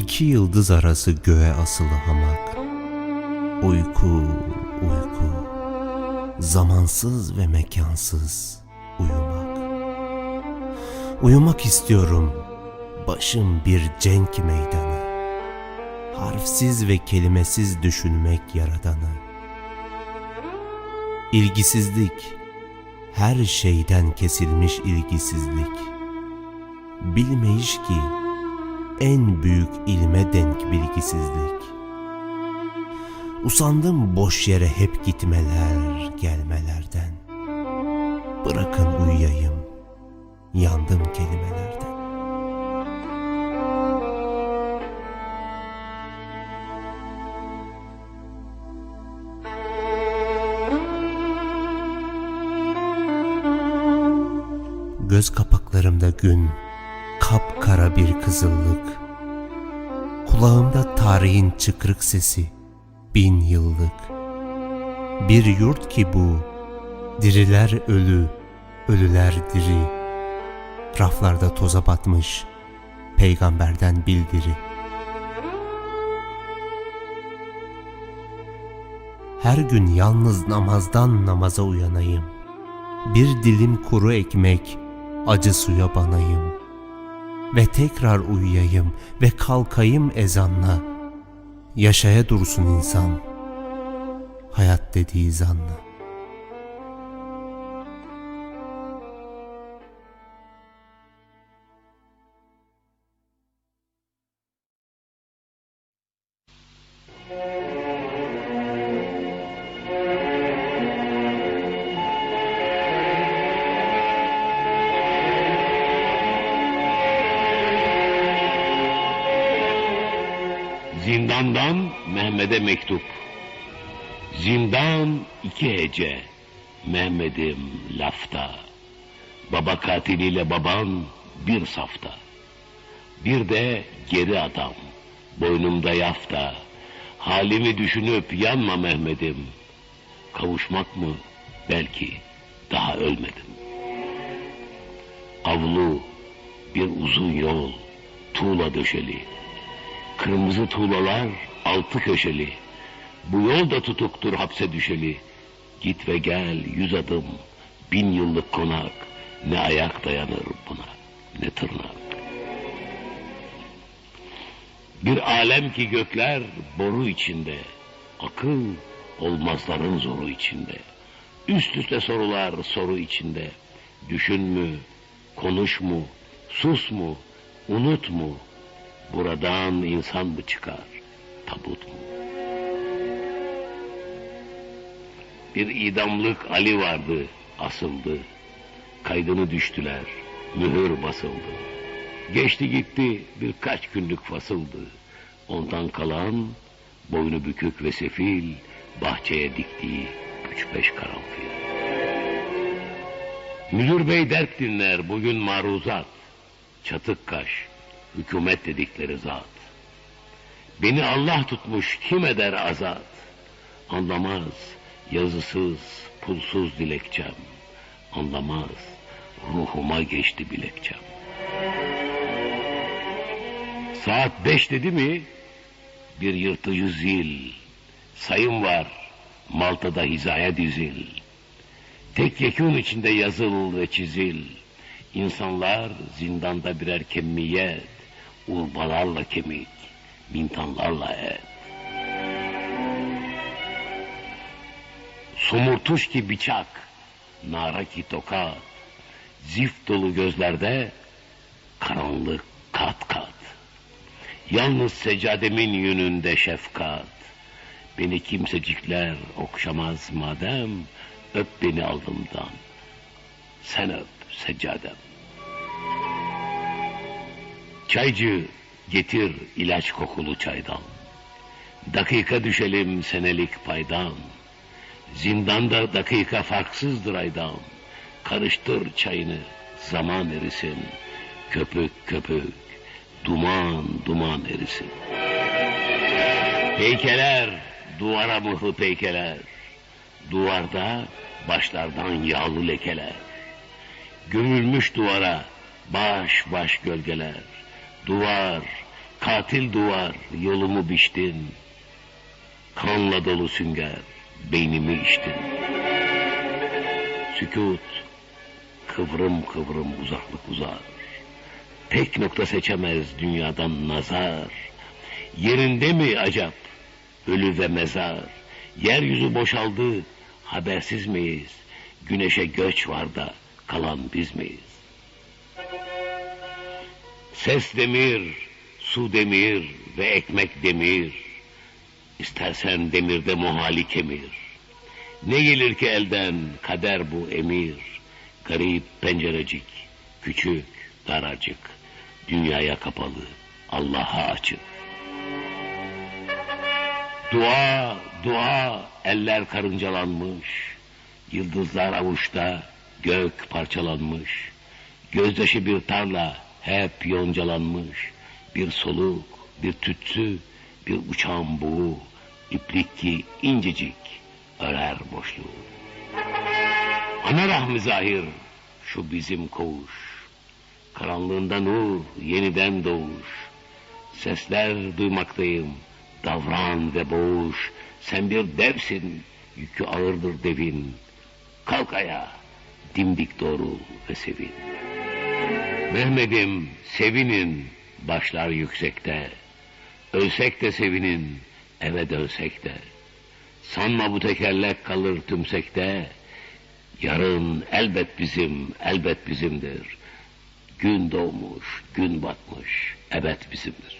İki yıldız arası göğe asılı hamak. Uyku, uyku. Zamansız ve mekansız uyumak. Uyumak istiyorum. Başım bir cenk meydanı. Harfsiz ve kelimesiz düşünmek yaradanı. İlgisizlik, her şeyden kesilmiş ilgisizlik. Bilmeyiş ki en büyük ilme denk bilgisizlik. Usandım boş yere hep gitmeler, gelmelerden. Bırakın uyuyayım, yandım kelimelerden. Göz kapaklarımda gün, kapkara bir kızıllık. Kulağımda tarihin çıkrık sesi, bin yıllık. Bir yurt ki bu, diriler ölü, ölüler diri. Raflarda toza batmış, peygamberden bildiri. Her gün yalnız namazdan namaza uyanayım. Bir dilim kuru ekmek, acı suya banayım. Ve tekrar uyuyayım ve kalkayım ezanla. Yaşaya dursun insan, hayat dediği zanla. Zindandan Mehmet'e mektup. Zindan iki hece. Mehmet'im lafta. Baba katiliyle baban bir safta. Bir de geri adam. Boynumda yafta. Halimi düşünüp yanma Mehmet'im. Kavuşmak mı? Belki. Daha ölmedim. Avlu, bir uzun yol, tuğla döşeli. Kırmızı tuğlalar altı köşeli. Bu yol da tutuktur hapse düşeli. Git ve gel yüz adım, bin yıllık konak. Ne ayak dayanır buna, ne tırnak. Bir alem ki gökler boru içinde. Akıl olmazların zoru içinde. Üst üste sorular soru içinde. Düşün mü, konuş mu, sus mu, unut mu? Buradan insan mı çıkar, tabut mu? Bir idamlık Ali vardı, asıldı. Kaydını düştüler, mühür basıldı. Geçti gitti birkaç günlük fasıldı. Ondan kalan boynu bükük ve sefil bahçeye diktiği üç beş karanfil. Müdür bey dert dinler bugün maruzat. Çatık kaş, hükümet dedikleri zat. Beni Allah tutmuş kim eder azat? Anlamaz yazısız, pulsuz dilekçem. Anlamaz ruhuma geçti bilekçem. Saat beş dedi mi bir yırtıcı zil. Sayım var Malta'da hizaya dizil. Tek yekun içinde yazıl ve çizil. İnsanlar zindanda birer kemiyet, urbalarla kemik, mintanlarla et. Somurtuş ki bıçak, nara ki tokat, zift dolu gözlerde karanlık kat kat. Yalnız seccademin yönünde şefkat. Beni kimsecikler okşamaz madem, öp beni alnımdan. Sen öp seccadem. Çaycı getir ilaç kokulu çaydan. Dakika düşelim senelik paydan. Zindanda dakika farksızdır aydan. Karıştır çayını zaman erisin. Köpük köpük duman duman erisin. Heykeler duvara mıhlı peykeler. Duvarda başlardan yağlı lekeler. Gömülmüş duvara baş baş gölgeler. Duvar Katil duvar yolumu biçtin. Kanla dolu sünger beynimi içtin. Sükut kıvrım kıvrım uzaklık uzar. Tek nokta seçemez dünyadan nazar. Yerinde mi acap ölü ve mezar? Yeryüzü boşaldı habersiz miyiz? Güneşe göç var da kalan biz miyiz? Ses demir, su demir ve ekmek demir. İstersen demirde muhali kemir. Ne gelir ki elden kader bu emir. Garip pencerecik, küçük, daracık. Dünyaya kapalı, Allah'a açık. Dua, dua, eller karıncalanmış. Yıldızlar avuçta, gök parçalanmış. Gözyaşı bir tarla, hep yoncalanmış. Bir soluk, bir tütsü, bir uçan buğu. iplik ki incecik, örer boşluğu. Ana rahmi zahir, şu bizim koğuş. Karanlığında nur, yeniden doğuş. Sesler duymaktayım, davran ve boğuş. Sen bir devsin, yükü ağırdır devin. Kalk ayağa, dimdik doğru ve sevin. Mehmet'im sevinin, başlar yüksekte. Ölsek de sevinin, eve dönsek de. Sanma bu tekerlek kalır tümsekte. Yarın elbet bizim, elbet bizimdir. Gün doğmuş, gün batmış, ebed bizimdir.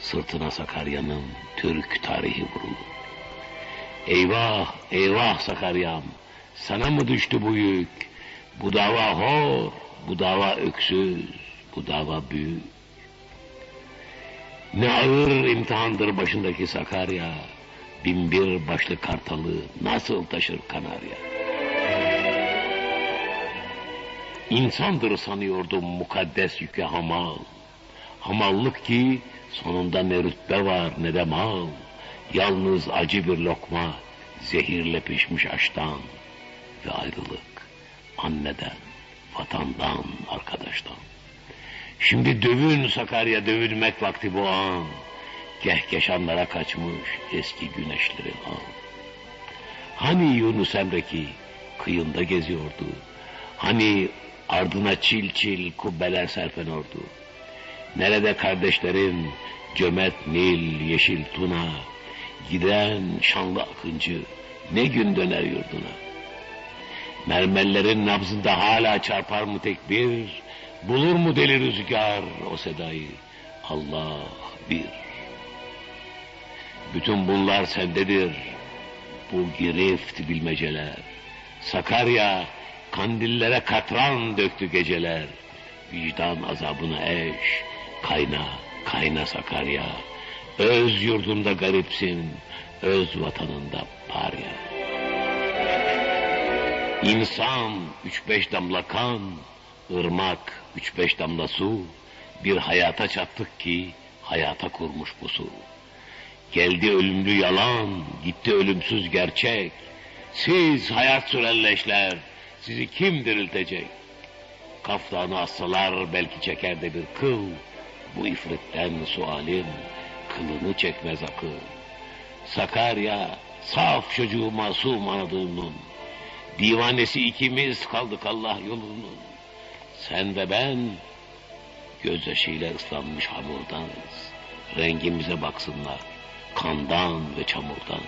sırtına Sakarya'nın Türk tarihi vurulur. Eyvah, eyvah Sakarya'm, sana mı düştü bu yük? Bu dava hor, bu dava öksüz, bu dava büyük. Ne ağır imtihandır başındaki Sakarya, binbir başlı kartalı nasıl taşır Kanarya? İnsandır sanıyordum mukaddes yüke hamal. Hamallık ki sonunda ne rütbe var ne de mal. Yalnız acı bir lokma, zehirle pişmiş aştan ve ayrılık anneden, vatandan, arkadaştan. Şimdi dövün Sakarya dövülmek vakti bu an. Kehkeşanlara kaçmış eski güneşlerin an. Hani Yunus Emre kıyında geziyordu. Hani ardına çil çil kubbeler serpen ordu. Nerede kardeşlerin cömert Nil, yeşil Tuna, giden şanlı akıncı ne gün döner yurduna. Mermerlerin nabzında hala çarpar mı tekbir, bulur mu deli rüzgar o sedayı, Allah bir. Bütün bunlar sendedir, bu girift bilmeceler. Sakarya, kandillere katran döktü geceler. Vicdan azabına eş, kayna, kayna Sakarya. Öz yurdunda garipsin, öz vatanında parya. İnsan üç beş damla kan, ırmak, üç beş damla su, bir hayata çattık ki hayata kurmuş bu su. Geldi ölümlü yalan, gitti ölümsüz gerçek. Siz hayat süren leşler, sizi kim diriltecek? Kaftanı assalar belki çeker de bir kıl. Bu ifritten sualim, kılını çekmez akıl. Sakarya, saf çocuğu masum Anadolu'nun. Divanesi ikimiz kaldık Allah yolunun. Sen ve ben, gözyaşıyla ıslanmış hamurdanız. Rengimize baksınlar, kandan ve çamurdan.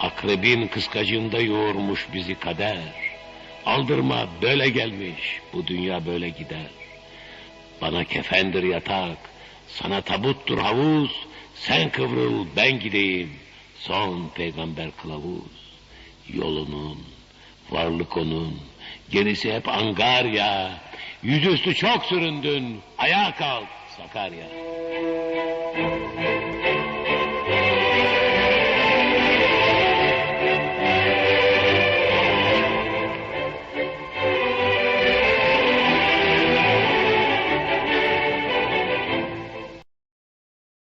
Akrebin kıskacında yoğurmuş bizi kader. Aldırma böyle gelmiş, bu dünya böyle gider. Bana kefendir yatak, sana tabuttur havuz. Sen kıvrıl, ben gideyim. Son peygamber kılavuz. Yolunun, varlık onun, gerisi hep angarya. Yüzüstü çok süründün, ayağa kalk Sakarya.